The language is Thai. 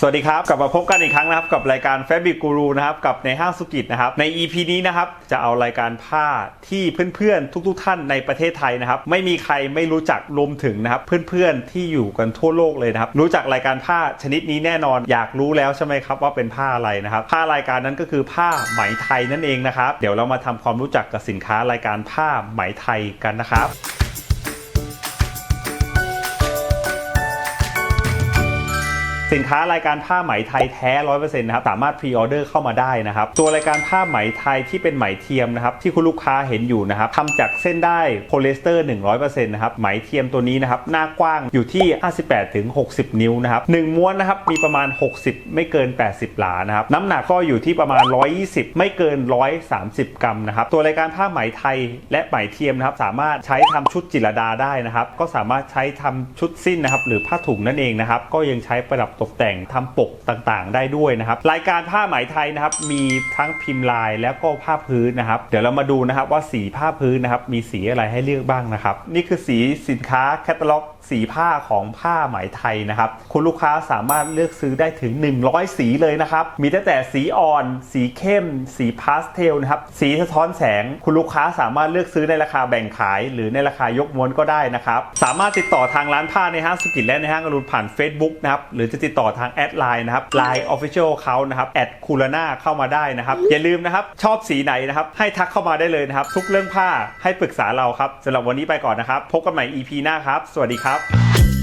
สวัสดีครับ กลับมาพบกันอีกครั้งนะครับ กับรายการ Fabric Guru นะครับ กับในห้างสุกิจนะครับ ใน EP นี้นะครับ จะเอารายการผ้าที่เพื่อนๆ ทุกๆ ท่านในประเทศไทยนะครับ ไม่มีใครไม่รู้จักรวมถึงนะครับ เพื่อนๆ ที่อยู่กันทั่วโลกเลยนะครับ รู้จักรายการผ้าชนิดนี้แน่นอน อยากรู้แล้วใช่ไหมครับว่าเป็นผ้าอะไรนะครับ ผ้ารายการนั้นก็คือผ้าไหมไทยนั่นเองนะครับ เดี๋ยวเรามาทำความรู้จักกับสินค้ารายการผ้าไหมไทยกันนะครับ สินค้ารายการผ้าไหมไทยแท้100%นต์นะครับสามารถพรีออเดอร์เข้ามาได้นะครับตัวรายการผ้าไหมไทยที่เป็นไหมเทียมนะครับที่คุณลูกค้าเห็นอยู่นะครับทำจากเส้นได้โพลีสเตอร์100%นต์นะครับไหมเทียมตัวนี้นะครับหน้ากว้างอยู่ที่58ถึง60นิ้วนะครับหนึ่งม้วนนะครับมีประมาณ60ไม่เกิน80หลานะครับน้ำหนักก็อยู่ที่ประมาณ120ไม่เกิน130กรัมนะครับตัวรายการผ้าไหมไทยและไหมเทียมนะครับสามารถใช้ทำชุดจิรดาได้นะครับก็สามารถใช้ทำชุดสิ้นนะครับหรือผ้าถุงนั่นเองนะครับก็ยังใช้ประดับตกแต่งทำปกต่างๆ ได้ด้วยนะครับรายการผ้าไหมไทยนะครับมีทั้งพิมพ์ลายแล้วก็ผ้าพื้นนะครับ เดี๋ยวเรามาดูนะครับว่าสีผ้าพื้นนะครับมีสีอะไรให้เลือกบ้างนะครับ นี่คือสีสินค้าแคตตาล็อกสีผ้าของผ้าไหมไทยนะครับคุณลูกค้าสามารถเลือกซื้อได้ถึง 100 สีเลยนะครับ มีตั้งแต่สีอ่อน สีเข้ม สีพาสเทลนะครับสีสะท้อนแสง คุณลูกค้าสามารถเลือกซื้อในราคาแบ่งขาย หรือในราคายกม้วนก็ได้นะครับ สามารถติดต่อทางร้านผ้าในห้างสุกิจและในห้างอรุณผ่าน Facebook นะครับหรือจะติดต่อทางแอดไลน์นะครับ Line Official เขานะครับแอดคูลนาเข้ามาได้นะครับ อย่าลืมนะครับ ชอบสีไหนนะครับ ให้ทักเข้ามาได้เลยนะครับ ทุกเรื่องผ้าให้ปรึกษาเราครับสำหรับวันนี้ไปก่อนนะครับ พบกันใหม่ EP หน้าครับ สวัสดีครับ